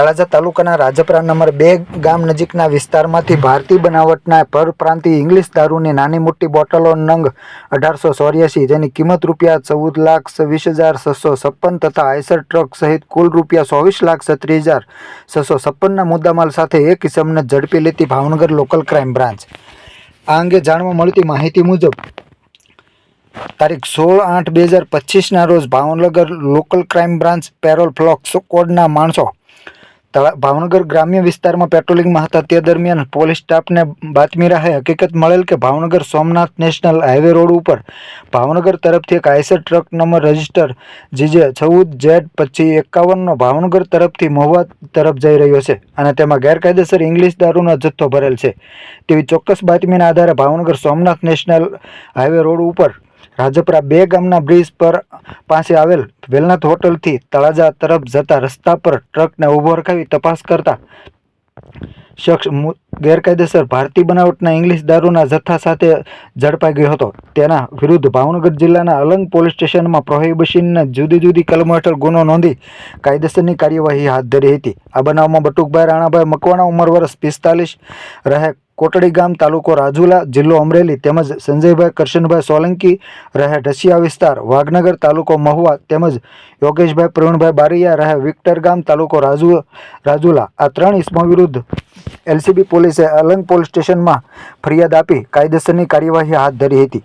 તળાજા તાલુકાના રાજપરા નંબર બે ગામ નજીકના વિસ્તારમાંથી ભારતીય બનાવટના પરપ્રાંતિ ઇંગ્લિશ દારૂની નાની મોટી બોટલો નંગ અઢારસો ચોર્યાસી, જેની કિંમત રૂપિયા ચૌદ લાખ વીસ હજાર છસો છપ્પન તથા આઈસર ટ્રક સહિત કુલ રૂપિયા ચોવીસ લાખ છત્રીસ હજાર છસો છપ્પનના મુદ્દામાલ સાથે એક કિસમને ઝડપી લેતી ભાવનગર લોકલ ક્રાઇમ બ્રાન્ચ. આ અંગે જાણવા મળતી માહિતી મુજબ, તારીખ સોળ આઠ બે હજાર પચીસના રોજ Bhavnagar local crime branch parole flocks કોડના માણસો ભાવનગર ગ્રામ્ય વિસ્તારમાં પેટ્રોલિંગમાં હતા તે દરમિયાન પોલીસ સ્ટાફને બાતમી રાહે હકીકત મળેલ કે Bhavnagar Somnath national highway road ઉપર ભાવનગર તરફથી એક Eicher truck number register GJ ચૌદ જેડ પચીસ એકાવનનો ભાવનગર તરફથી મહુવા તરફ જઈ રહ્યો છે અને તેમાં ગેરકાયદેસર ઇંગ્લિશ દારૂનો જથ્થો ભરેલ છે. તેવી ચોક્કસ બાતમીના આધારે Bhavnagar Somnath national highway road ઉપર રાજપરા બે ગામના બ્રિજ પર પાસે આવેલ વેલનાથ હોટલથી તળાજા તરફ જતા રસ્તા પર ટ્રકને ઊભો રખાવી તપાસ કરતા શખ્સ ગેરકાયદેસર ભારતીય બનાવટના ઇંગ્લિશ દારૂના જથ્થા સાથે ઝડપાઈ ગયો હતો. તેના વિરુદ્ધ ભાવનગર જિલ્લાના અલંગ પોલીસ સ્ટેશનમાં પ્રોહિબિશનના જુદી જુદી કલમો હેઠળ ગુનો નોંધી કાયદેસરની કાર્યવાહી હાથ ધરી હતી. આ બનાવમાં બટુકભાઈ, રાણાભાઈ, મકવાણા ઉંમર વર્ષ પિસ્તાલીસ, રહે કોટડી ગામ તાલુકો રાજુલા, જિલ્લો અમરેલી તેમજ સંજયભાઈ, કરશનભાઈ સોલંકી રહે ઢસિયા વિસ્તાર. વાઘનગર તાલુકો મહુવા તેમજ યોગેશભાઈ, પ્રવીણભાઈ બારીયા રહે વિક્ટર ગામ તાલુકો રાજુ, રાજુલા. આ ત્રણ ઇસમો વિરુદ્ધ એલસીબી પોલીસે અલંગ પોલીસ સ્ટેશનમાં ફરિયાદ આપી કાયદેસરની કાર્યવાહી હાથ ધરી હતી.